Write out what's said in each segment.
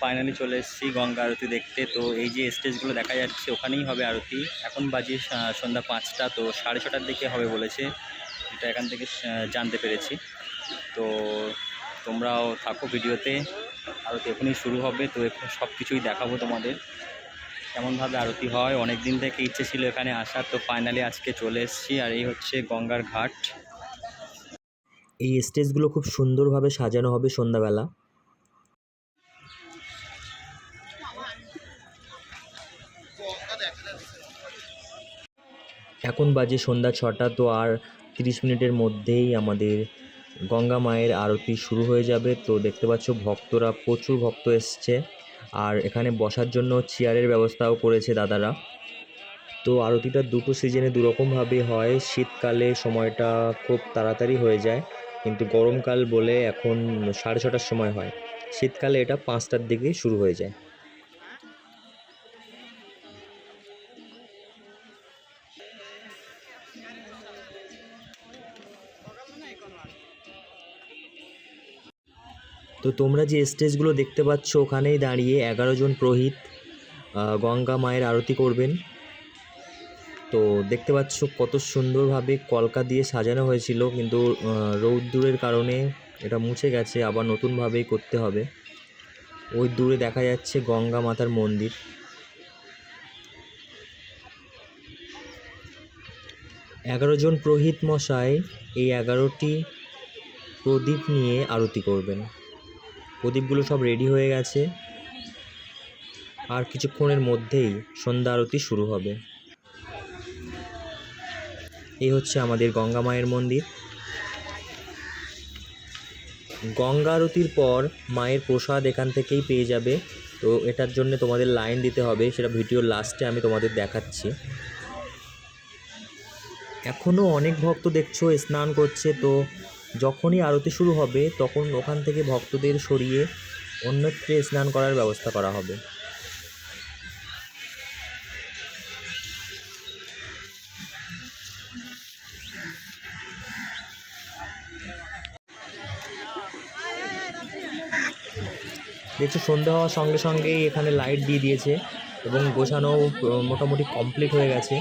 Finally চলে এসেছি গঙ্গা আরতি দেখতে। তো এই যে স্টেজগুলো দেখা যাচ্ছে, ওখানেই হবে আরতি। এখন বাজে সন্ধ্যা পাঁচটা, তো সাড়ে ছটার দিকে হবে বলেছে। এটা এখান থেকে জানতে পেরেছি। তো তোমরাও থাকো ভিডিওতে। আরতি এখনই শুরু হবে, তো এখন সব কিছুই দেখাবো তোমাদের। কেমনভাবে আরতি হয় অনেক দিন থেকে ইচ্ছে ছিল এখানে আসার, তো ফাইনালি আজকে চলে এসেছি। আর এই হচ্ছে গঙ্গার ঘাট। এই স্টেজগুলো খুব সুন্দরভাবে সাজানো হবে সন্ধ্যাবেলা। এখন বাজে সন্ধ্যা ছটা, তো আর তিরিশ মিনিটের মধ্যেই আমাদের গঙ্গা মায়ের আরতি শুরু হয়ে যাবে। তো দেখতে পাচ্ছ ভক্তরা, প্রচুর ভক্ত এসছে। আর এখানে বসার জন্য চেয়ারের ব্যবস্থাও করেছে দাদারা। তো আরতিটা দুটো সিজনে দুরকমভাবে হয়। শীতকালে সময়টা খুব তাড়াতাড়ি হয়ে যায়, কিন্তু গরমকাল বলে এখন সাড়ে ছটার সময় হয়। শীতকালে এটা পাঁচটার দিকে শুরু হয়ে যায়। তো তোমরা যে স্টেজগুলো দেখতে পাচ্ছ ওখানেই দাঁড়িয়ে এগারো জন পুরোহিত গঙ্গা মায়ের আরতি করবেন। তো দেখতে পাচ্ছ কত সুন্দরভাবে কলকা দিয়ে সাজানো হয়েছিল কিন্তু আহ, রৌদ্দুরের কারণে এটা মুছে গেছে আবার নতুনভাবেই করতে হবে। ওই দূরে দেখা যাচ্ছে গঙ্গা মাতার মন্দির। এগারো জন পুরোহিত মশাই এই এগারোটি প্রদীপ নিয়ে আরতি করবেন। প্রদীপগুলো সব রেডি হয়ে গেছে। আর কিছুক্ষণের মধ্যেই সন্ধ্যা আরতি শুরু হবে। এই হচ্ছে আমাদের গঙ্গা মায়ের মন্দির। গঙ্গা আরতির পর মায়ের প্রসাদ এখান থেকেই পেয়ে যাবে। তো এটার জন্য তোমাদের লাইন দিতে হবে, সেটা ভিডিওর লাস্টে আমি তোমাদের দেখাচ্ছি। এখনও অনেক ভক্ত দেখছ, স্নান করছে, তো যখনই আরতি শুরু হবে, তখন ওখান থেকে ভক্তদের সরিয়ে অন্যত্রে স্নান করার ব্যবস্থা করা হবে। দেখছ সন্ধ্যা হওয়ার সঙ্গে সঙ্গেই এখানে লাইট দিয়ে দিয়েছে এবং গোছানো মোটামুটি কমপ্লিট হয়ে গেছে।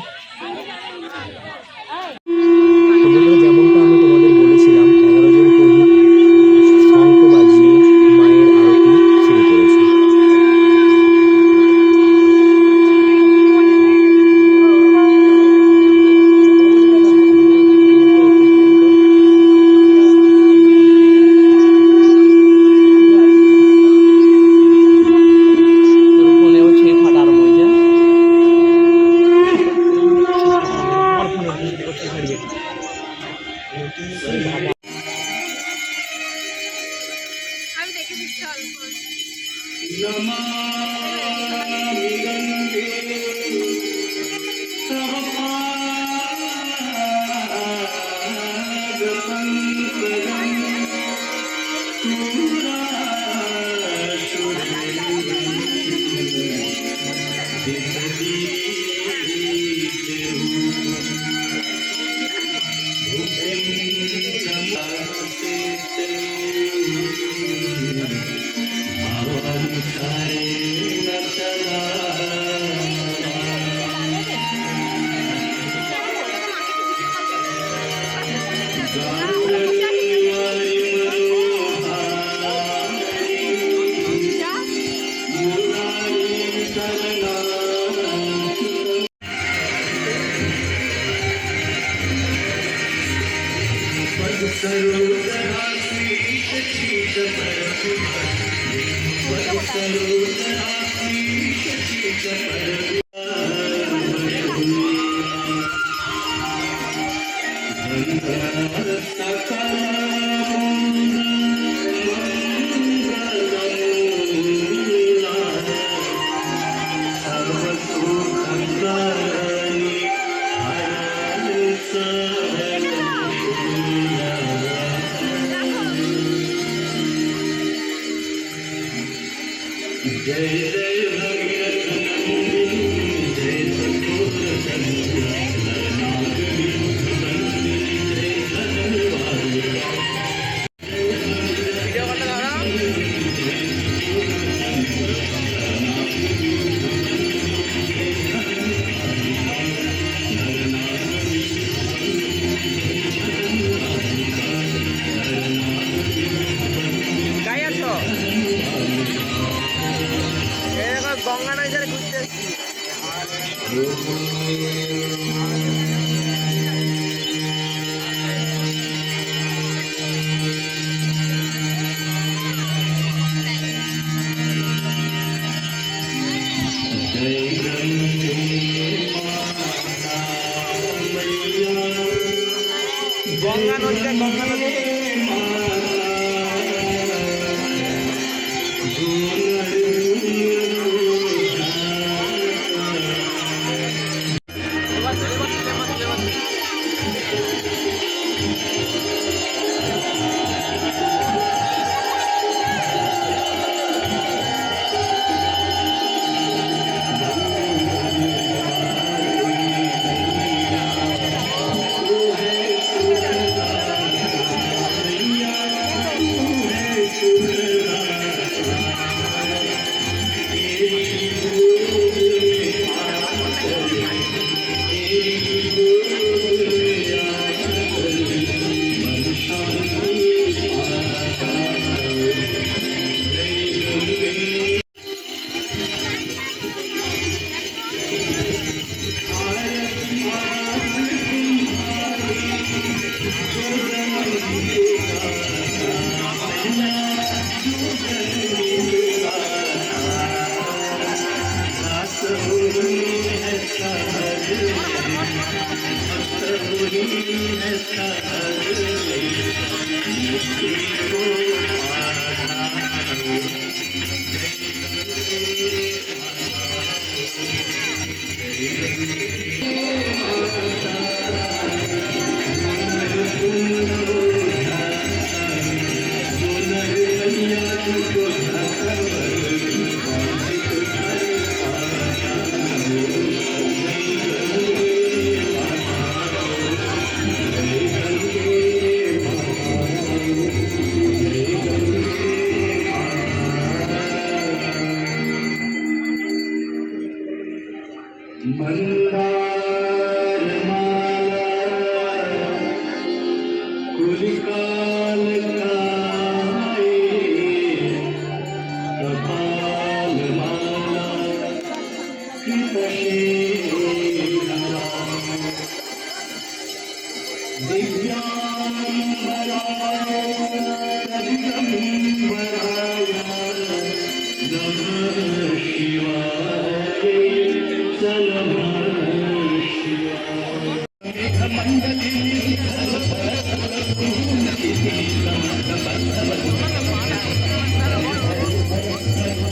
গঙ্গা নদীটা গঙ্গা নদীতে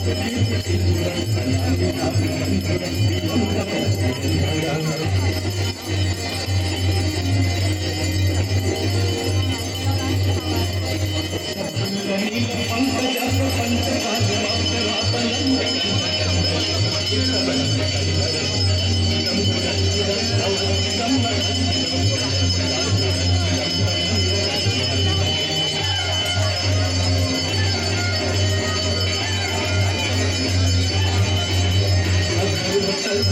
you.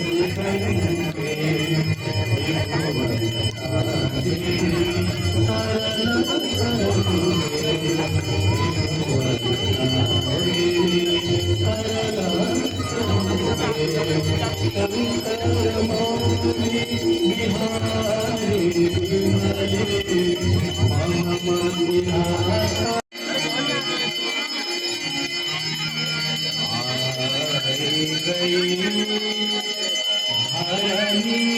Gracias. عليه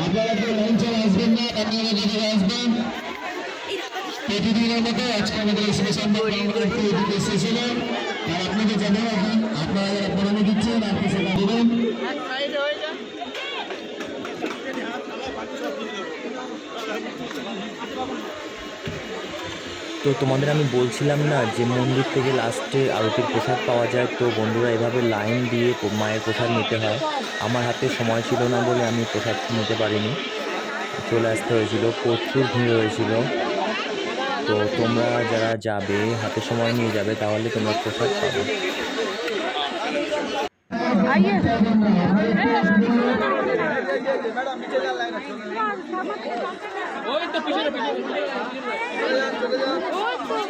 আপনারা কেউ ছাড়া আসবেন না? আপনারা যদি আসবেন। প্রতিদিনের মতো আজকে আমাদের স্পেশাল এদিকে এসেছিল আর আপনাকে জানাই এখন, আপনারা যারা দিচ্ছেন আপনি সেটা দেবেন তো তোমাদের আমি বলছিলাম না যে মন্দির থেকে লাস্টে আরতির প্রসাদ পাওয়া যায়, তো বন্ধুরা এভাবে লাইন দিয়ে মায়ের প্রসাদ নিতে হয়। আমার হাতে সময় ছিল না বলে আমি প্রসাদ নিতে পারিনি। চলে আসতে হয়েছিল, প্রচুর ভিড় হয়েছিল। তো তোমরা যারা যাবে, হাতে সময় নিয়ে যাবে, তাহলে তোমরা প্রসাদ পাবে। ওই তো পিছনে পিছনে।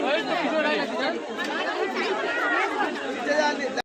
ওই তো। পিছনে।